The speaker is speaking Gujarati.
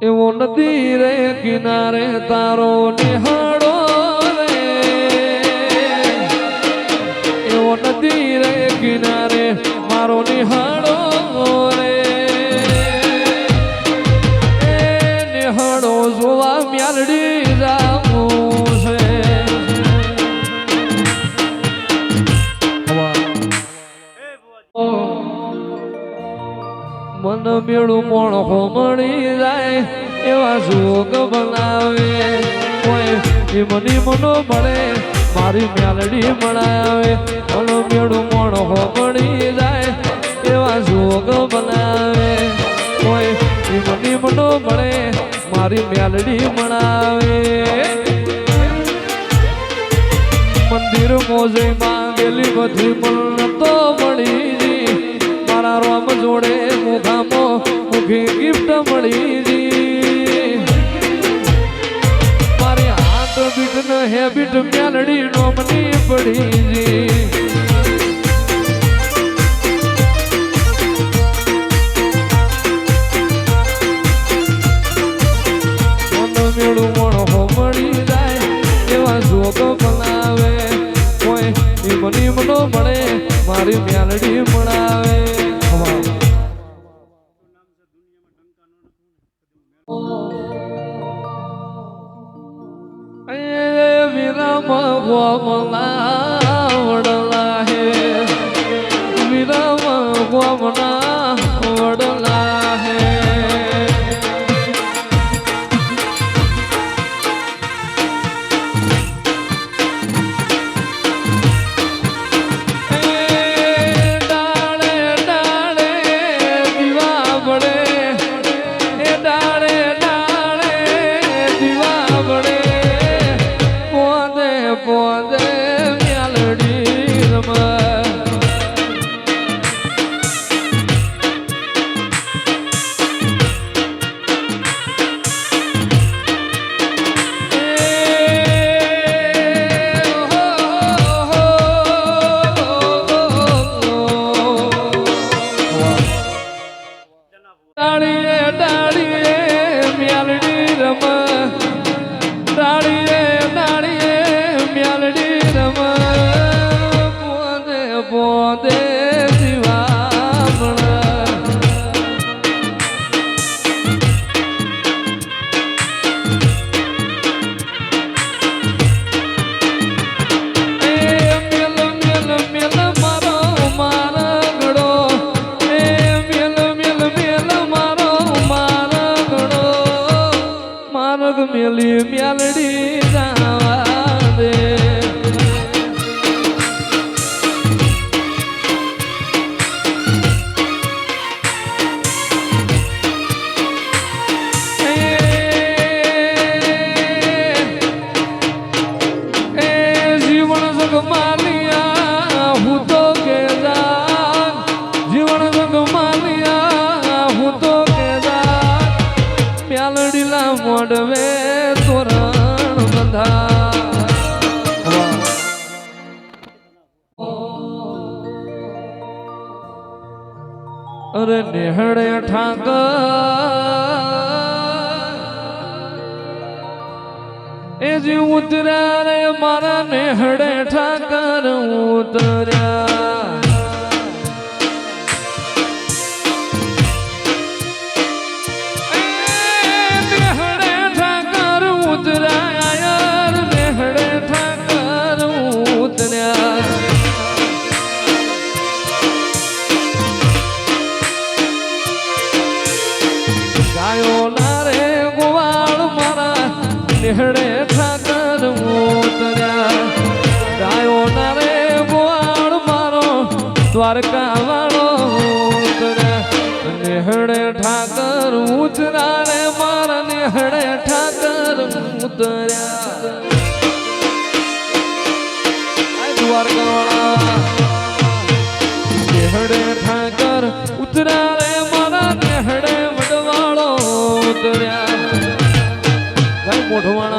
એવો નદી રે કિનારે તારો નિહાળો રે. એવો નદી રે કિનારે મારો નિહાળો મન મેળું મોણો મળી જાય એવા જોગ બનાવે. કોઈ મની મનો મળે, મારી મ્યાલડી મળાવે. મન મેળું મોણો મળી જાય એવા જોગ બનાવે. કોઈ મની મનો મળે, મારી મ્યાલડી મળાવે. મંદિર મોજે માંગેલી બધી પણ તો મળી બીટ હેબિટ મેલડી નોમની પડી જી મેળું જાય, એવા જોગો બનાવે કોઈ ઈમની મનો મળે, મારી મ્યાલડી મળાવે ગોમલા વડલા હે. વિરમ ગોમના ડાળીએ ડાળીએ મ્યાલડી રમ. ડાળીએ ડાળીએ મ્યાલડી રમ. પોદે પોદે મોડવે તોરણ બંધા અરે નેહડે ઠાકર એ જે ઉતર્યા રે મારા નેહડે ઠાકર ઉતર્યા. નિહળે ઠાકર ઉતર્યા. ગાયો ના રે ગોળ મારો દ્વારકા વાળો ઉતર્યા નિહળે ઠાકર ઉતરા રે મારા નિહળે ઠાકર ઉતર્યા. દ્વારકા વાળા નિહળે ઠાકર ઉતરા રે મારા નિહળે વડવાળો ઉતર્યા. 我投完了。